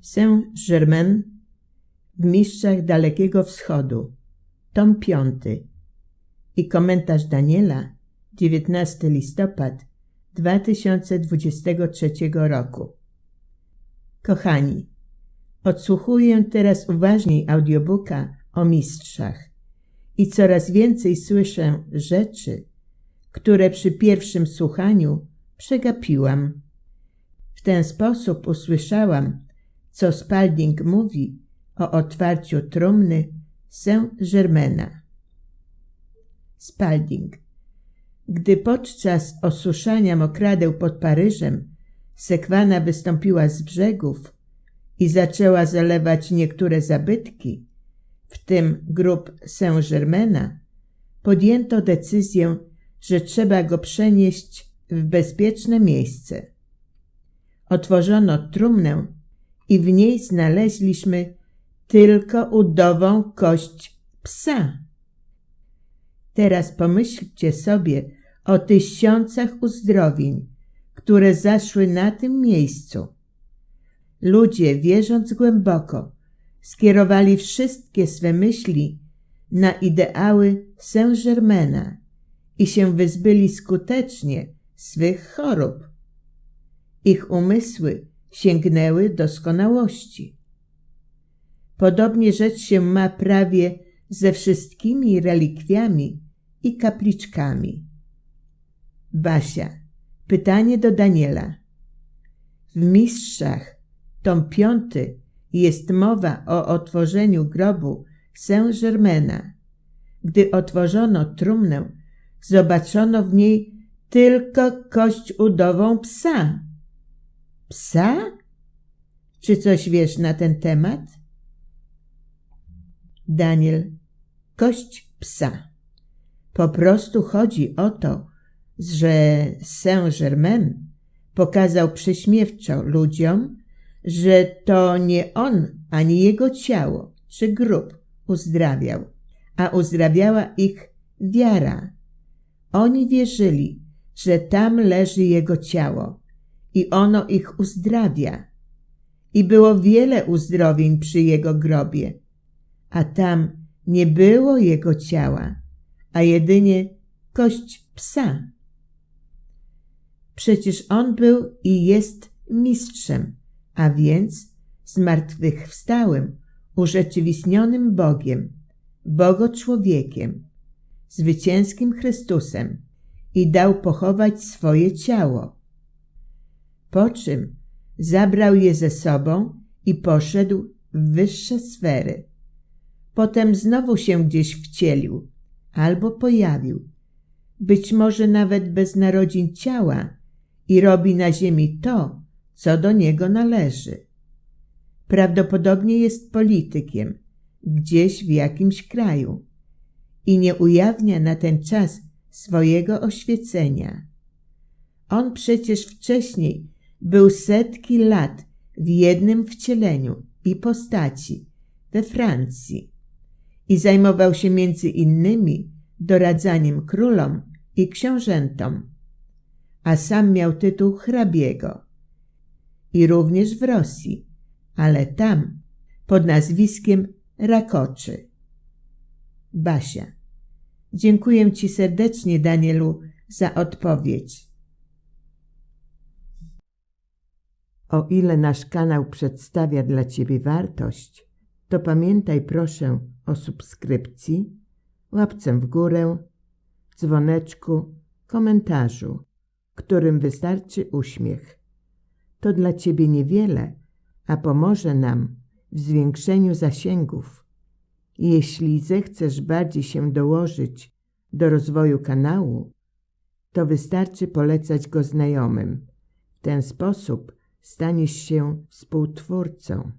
Saint-Germain w Mistrzach Dalekiego Wschodu, tom 5 i komentarz Daniela, 19 listopad 2023 roku. Kochani, odsłuchuję teraz uważniej audiobooka o mistrzach i coraz więcej słyszę rzeczy, które przy pierwszym słuchaniu przegapiłam. W ten sposób usłyszałam, co Spalding mówi o otwarciu trumny Saint-Germaina. Spalding. Gdy podczas osuszania mokradeł pod Paryżem sekwana wystąpiła z brzegów i zaczęła zalewać niektóre zabytki, w tym grób Saint-Germaina, podjęto decyzję, że trzeba go przenieść w bezpieczne miejsce. Otworzono trumnę i w niej znaleźliśmy tylko udową kość psa. Teraz pomyślcie sobie o tysiącach uzdrowień, które zaszły na tym miejscu. Ludzie, wierząc głęboko, skierowali wszystkie swe myśli na ideały Saint-Germaina i się wyzbyli skutecznie swych chorób. Ich umysły sięgnęły doskonałości. Podobnie rzecz się ma prawie ze wszystkimi relikwiami i kapliczkami. Basia. Pytanie do Daniela. W Mistrzach, tom piąty, jest mowa o otworzeniu grobu Saint-Germaina. Gdy otworzono trumnę, zobaczono w niej tylko kość udową psa. Psa? Czy coś wiesz na ten temat? Daniel, kość psa. Po prostu chodzi o to, że Saint-Germain pokazał przyśmiewczo ludziom, że to nie on ani jego ciało czy grób uzdrawiał, a uzdrawiała ich wiara. Oni wierzyli, że tam leży jego ciało i ono ich uzdrawia. I było wiele uzdrowień przy jego grobie, a tam nie było jego ciała, a jedynie kość psa. Przecież on był i jest mistrzem, a więc zmartwychwstałym, urzeczywistnionym Bogiem, Bogo człowiekiem, zwycięskim Chrystusem i dał pochować swoje ciało. Po czym zabrał je ze sobą i poszedł w wyższe sfery. Potem znowu się gdzieś wcielił albo pojawił, być może nawet bez narodzin ciała i robi na ziemi to, co do niego należy. Prawdopodobnie jest politykiem gdzieś w jakimś kraju i nie ujawnia na ten czas swojego oświecenia. On przecież wcześniej był setki lat w jednym wcieleniu i postaci we Francji i zajmował się między innymi doradzaniem królom i książętom, a sam miał tytuł hrabiego. I również w Rosji, ale tam pod nazwiskiem Rakoczy. Basia. Dziękuję Ci serdecznie, Danielu, za odpowiedź. O ile nasz kanał przedstawia dla Ciebie wartość, to pamiętaj proszę o subskrypcji, łapce w górę, dzwoneczku, komentarzu, którym wystarczy uśmiech. To dla Ciebie niewiele, a pomoże nam w zwiększeniu zasięgów. Jeśli zechcesz bardziej się dołożyć do rozwoju kanału, to wystarczy polecać go znajomym. W ten sposób staniesz się współtwórcą.